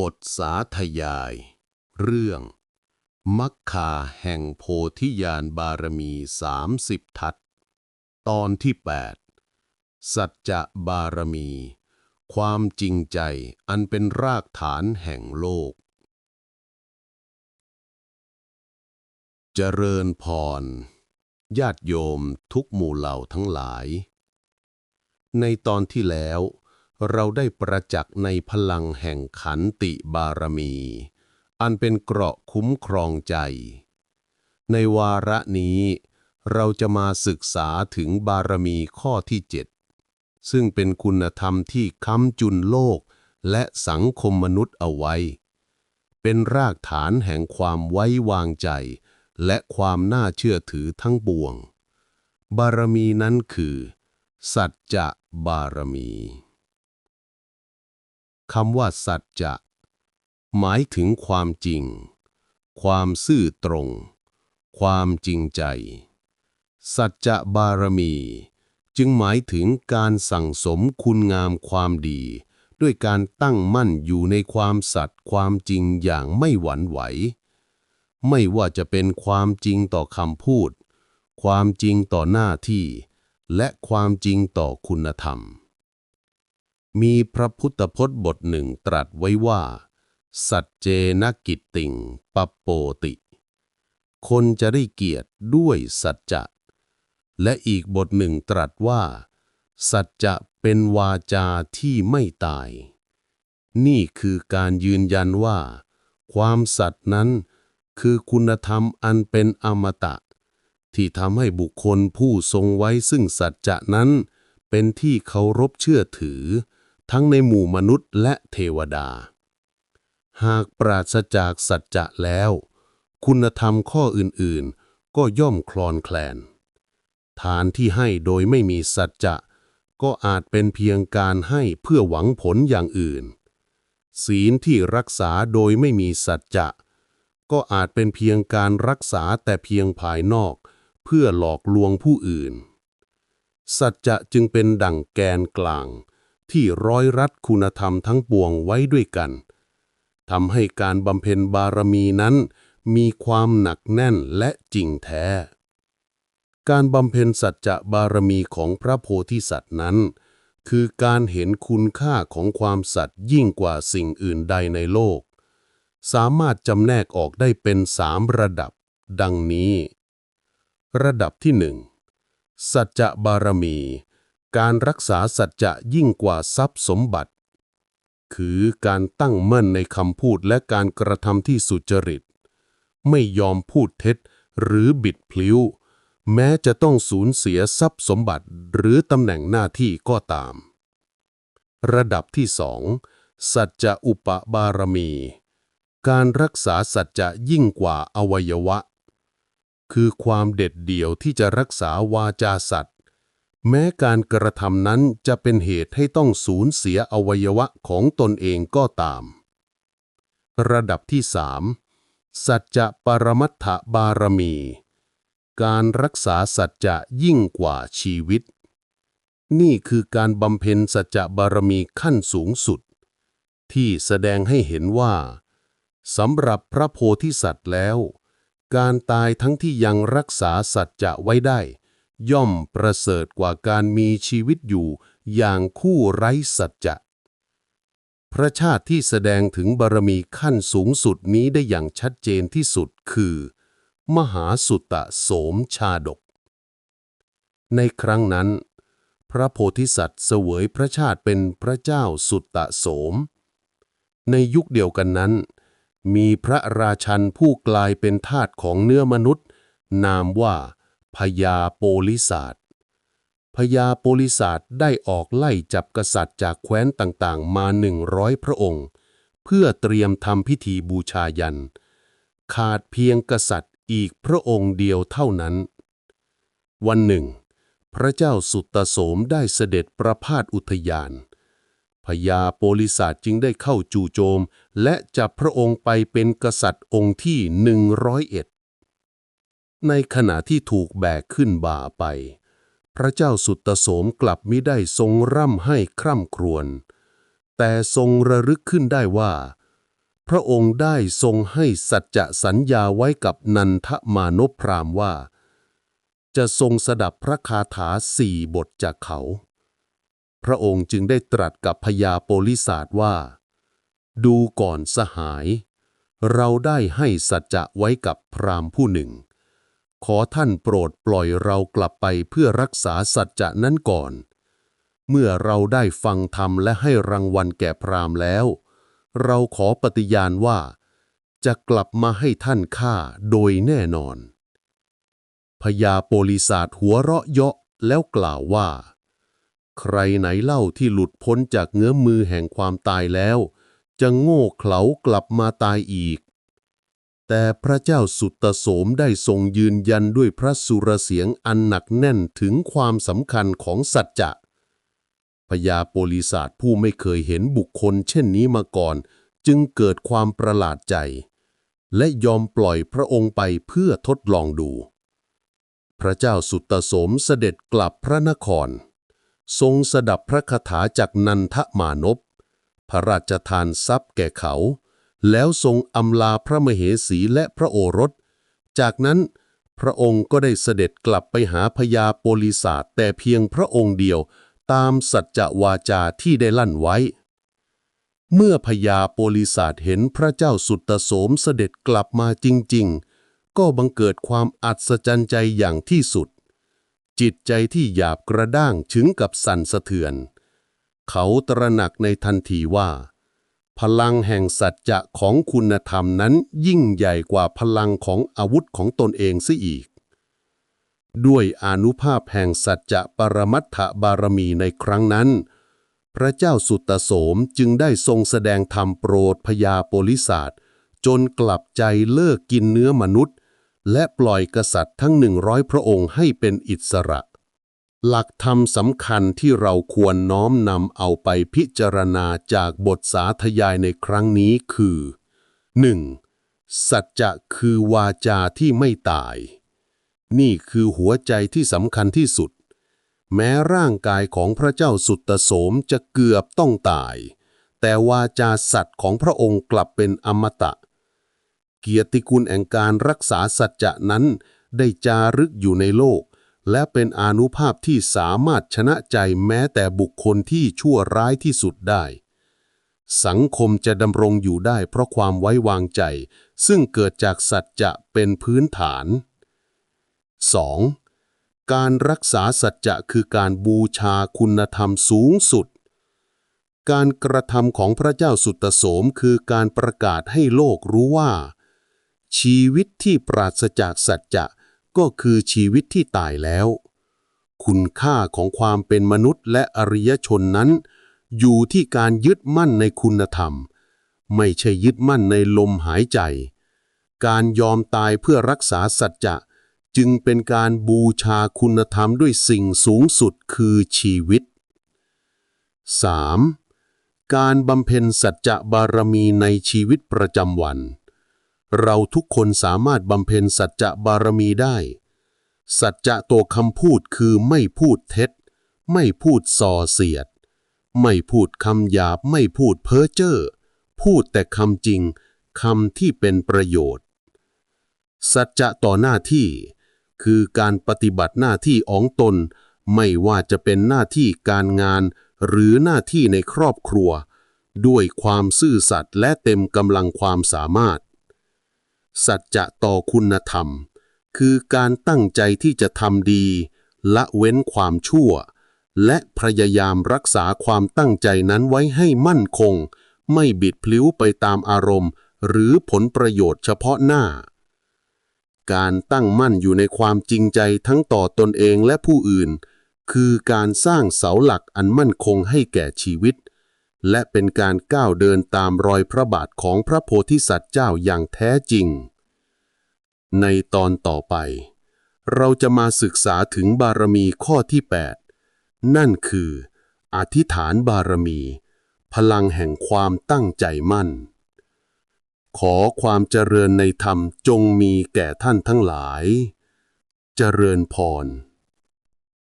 บทสาธยาย เรื่อง มัคคาแห่งโพธิญาณบารมีสามสิบทัศตอนที่8สัจจะบารมี ความจริงใจอันเป็นรากฐานแห่งโลก เจริญพร ญาติโยมทุกหมู่เหล่าทั้งหลาย ในตอนที่แล้ว เราได้ประจักษ์ในพลังแห่งขันติบารมี อันเป็นเกราะคุ้มครองใจ ในวาระนี้ เราจะมาศึกษาถึงบารมีข้อที่เจ็ดซึ่งเป็นคุณธรรมที่ค้ำจุนโลกและสังคมมนุษย์เอาไว้ เป็นรากฐานแห่งความไว้วางใจ และความน่าเชื่อถือทั้งปวง บารมีนั้นคือ สัจจะบารมี คำว่าสัจจะ หมายถึงความจริง ความซื่อตรง ความจริงใจ สัจจะบารมี จึงหมายถึงการสั่งสมคุณงามความดี ด้วยการตั้งมั่นอยู่ในความสัตย์ความจริงอย่างไม่หวั่นไหว ไม่ว่าจะเป็นความจริงต่อคำพูด ความจริงต่อหน้าที่ และความจริงต่อคุณธรรม มีพระพุทธพจน์บทหนึ่งตรัสไว้ว่า สัจเจนกิตติงปปโปติ คนจะได้เกียรติด้วยสัจจะ และอีกบทหนึ่งตรัสว่า สัจจะเป็นวาจาที่ไม่ตาย นี่คือการยืนยันว่า ความสัตย์นั้นคือคุณธรรมอันเป็นอมตะ ที่ทำให้บุคคลผู้ทรงไว้ซึ่งสัจจะนั้น เป็นที่เคารพเชื่อถือ ทั้งในหมู่มนุษย์และเทวดา หากปราศจากสัจจะแล้ว คุณธรรมข้ออื่นๆ ก็ย่อมคลอนแคลน ทานที่ให้โดยไม่มีสัจจะก็อาจเป็นเพียงการให้เพื่อหวังผลอย่างอื่น ศีลที่รักษาโดยไม่มีสัจจะก็อาจเป็นเพียงการรักษาแต่เพียงภายนอก เพื่อหลอกลวงผู้อื่น สัจจะจึงเป็นดั่งแกนกลาง ที่ร้อยรัดคุณธรรมทั้งปวงไว้ด้วยกันทำให้การบำเพ็ญบารมีนั้น มีความหนักแน่นและจริงแท้ การบำเพ็ญสัจจะบารมีของพระโพธิสัตว์นั้น คือการเห็นคุณค่าของความสัตย์ยิ่งกว่าสิ่งอื่นใดในโลก สามารถจำแนกออกได้เป็นสามระดับ ดังนี้ ระดับที่หนึ่งสัจจะบารมี การรักษาสัจจะยิ่งกว่าทรัพย์สมบัติ คือการตั้งมั่นในคำพูดและการกระทำที่สุจริต ไม่ยอมพูดเท็จหรือบิดพลิ้ว แม้จะต้องสูญเสียทรัพย์สมบัติหรือตำแหน่งหน้าที่ก็ตาม ระดับที่สองสัจจะอุปบารมี การรักษาสัจจะยิ่งกว่าอวัยวะ คือความเด็ดเดี่ยวที่จะรักษาวาจาสัตว์ แม้การกระทำนั้นจะเป็นเหตุให้ต้องสูญเสียอวัยวะของตนเองก็ตาม ระดับที่สามสัจจะปรมัตถบารมี การรักษาสัจจะยิ่งกว่าชีวิต นี่คือการบำเพ็ญสัจจะบารมีขั้นสูงสุด ที่แสดงให้เห็นว่าสำหรับพระโพธิสัตว์แล้ว การตายทั้งที่ยังรักษาสัจจะไว้ได้ ย่อมประเสริฐกว่าการมีชีวิตอยู่อย่างคู่ไร้สัจจะ พระชาติที่แสดงถึงบารมีขั้นสูงสุดนี้ได้อย่างชัดเจนที่สุดคือ มหาสุตตะโสมชาดก ในครั้งนั้น พระโพธิสัตว์เสวยพระชาติเป็นพระเจ้าสุตตะโสม ในยุคเดียวกันนั้น มีพระราชันผู้กลายเป็นทาสของเนื้อมนุษย์ นามว่า พญาโปลิศาสพญาโปลิศาสได้ออกไล่จับกษัตริย์จากแคว้นต่างๆ มาหนึ่งร้อยพระองค์ เพื่อเตรียมทำพิธีบูชายัน ขาดเพียงกษัตริย์อีกพระองค์เดียวเท่านั้น วันหนึ่ง พระเจ้าสุตโสมได้เสด็จประพาสอุทยานพญาโปลิศาสจึงได้เข้าจู่โจม และจับพระองค์ไปเป็นกษัตริย์องค์ที่หนึ่งร้อยเอ็ด ในขณะที่ถูกแบกขึ้นบ่าไป พระเจ้าสุตโสมกลับมิได้ทรงร่ำให้คร่ำครวญ แต่ทรงระลึกขึ้นได้ว่า พระองค์ได้ทรงให้สัจจะสัญญาไว้กับนันทมานพพรามว่า จะทรงสดับพระคาถาสี่บทจากเขา พระองค์จึงได้ตรัสกับพญาโปลิศาสว่า ดูก่อนสหาย เราได้ให้สัจจะไว้กับพราหมณ์ผู้หนึ่ง ขอท่านโปรดปล่อยเรากลับไปเพื่อรักษาสัจจะนั้นก่อน เมื่อเราได้ฟังธรรมและให้รางวัลแก่พราหมณ์แล้ว เราขอปฏิญาณว่า จะกลับมาให้ท่านฆ่าโดยแน่นอนพญาโปลิศาสหัวเราะเยาะแล้วกล่าวว่า ใครไหนเล่าที่หลุดพ้นจากเงื้อมมือแห่งความตายแล้ว จะโง่เขลากลับมาตายอีก แต่พระเจ้าสุตโสมได้ทรงยืนยันด้วยพระสุรเสียงอันหนักแน่นถึงความสำคัญของสัจจะพญาโปลิศาสผู้ไม่เคยเห็นบุคคลเช่นนี้มาก่อน จึงเกิดความประหลาดใจ และยอมปล่อยพระองค์ไปเพื่อทดลองดู พระเจ้าสุตโสมเสด็จกลับพระนคร ทรงสดับพระคาถาจากนันทมานพพระราชทานทรัพย์แก่เขา แล้วทรงอำลาพระมเหสีและพระโอรส จากนั้นพระองค์ก็ได้เสด็จกลับไปหาพญาโปลิศาสแต่เพียงพระองค์เดียวตามสัจจะวาจาที่ได้ลั่นไว้ เมื่อพญาโปลิศาสเห็นพระเจ้าสุตโสมเสด็จกลับมาจริง ๆ ก็บังเกิดความอัศจรรย์ใจอย่างที่สุด จิตใจที่หยาบกระด้างถึงกับสั่นสะเทือน เขาตระหนักในทันทีว่า พลังแห่งสัจจะของคุณธรรมนั้นยิ่งใหญ่กว่าพลังของอาวุธของตนเองเสียอีก ด้วยอนุภาพแห่งสัจจะปรมัตถบารมีในครั้งนั้น พระเจ้าสุตโสมจึงได้ทรงแสดงธรรมโปรดพญาโปลิศาสจนกลับใจเลิกกินเนื้อมนุษย์ และปล่อยกษัตริย์ทั้งหนึ่งร้อยพระองค์ให้เป็นอิสระ หลักธรรมสำคัญที่เราควรน้อมนำเอาไปพิจารณาจากบทสาธยายในครั้งนี้คือ 1. สัจจะคือวาจาที่ไม่ตาย นี่คือหัวใจที่สำคัญที่สุด แม้ร่างกายของพระเจ้าสุตโสมจะเกือบต้องตาย แต่วาจาสัตว์ของพระองค์กลับเป็นอมตะ เกียรติคุณแห่งการรักษาสัจจะนั้นได้จารึกอยู่ในโลก และเป็นอนุภาพที่สามารถชนะใจแม้แต่บุคคลที่ชั่วร้ายที่สุดได้ สังคมจะดำรงอยู่ได้เพราะความไว้วางใจ ซึ่งเกิดจากสัจจะเป็นพื้นฐาน 2. การรักษาสัจจะคือการบูชาคุณธรรมสูงสุด การกระทำของพระเจ้าสุตโสมคือการประกาศให้โลกรู้ว่า ชีวิตที่ปราศจากสัจจะ ก็คือชีวิตที่ตายแล้ว คุณค่าของความเป็นมนุษย์และอริยชนนั้น อยู่ที่การยึดมั่นในคุณธรรม ไม่ใช่ยึดมั่นในลมหายใจ การยอมตายเพื่อรักษาสัจจะจึงเป็นการบูชาคุณธรรมด้วยสิ่งสูงสุดคือชีวิต 3. การบำเพ็ญสัจจะบารมีในชีวิตประจำวัน เราทุกคนสามารถบำเพ็ญสัจจะบารมีได้ สัจจะตัวคำพูดคือไม่พูดเท็จ ไม่พูดส่อเสียด ไม่พูดคำหยาบไม่พูดเพ้อเจ้อพูดแต่คำจริงคำที่เป็นประโยชน์ สัจจะต่อหน้าที่ คือการปฏิบัติหน้าที่ของตน ไม่ว่าจะเป็นหน้าที่การงาน หรือหน้าที่ในครอบครัว ด้วยความซื่อสัตย์และเต็มกำลังความสามารถ สัจจะต่อคุณธรรม คือการตั้งใจที่จะทำดี ละเว้นความชั่ว และพยายามรักษาความตั้งใจนั้นไว้ให้มั่นคง ไม่บิดพลิ้วไปตามอารมณ์ หรือผลประโยชน์เฉพาะหน้า การตั้งมั่นอยู่ในความจริงใจทั้งต่อตนเองและผู้อื่น คือการสร้างเสาหลักอันมั่นคงให้แก่ชีวิต และเป็นการก้าวเดินตามรอยพระบาทของพระโพธิสัตว์เจ้าอย่างแท้จริง ในตอนต่อไป เราจะมาศึกษาถึงบารมีข้อที่ 8 นั่นคือ อธิษฐานบารมี พลังแห่งความตั้งใจมั่น ขอความเจริญในธรรมจงมีแก่ท่านทั้งหลาย เจริญพร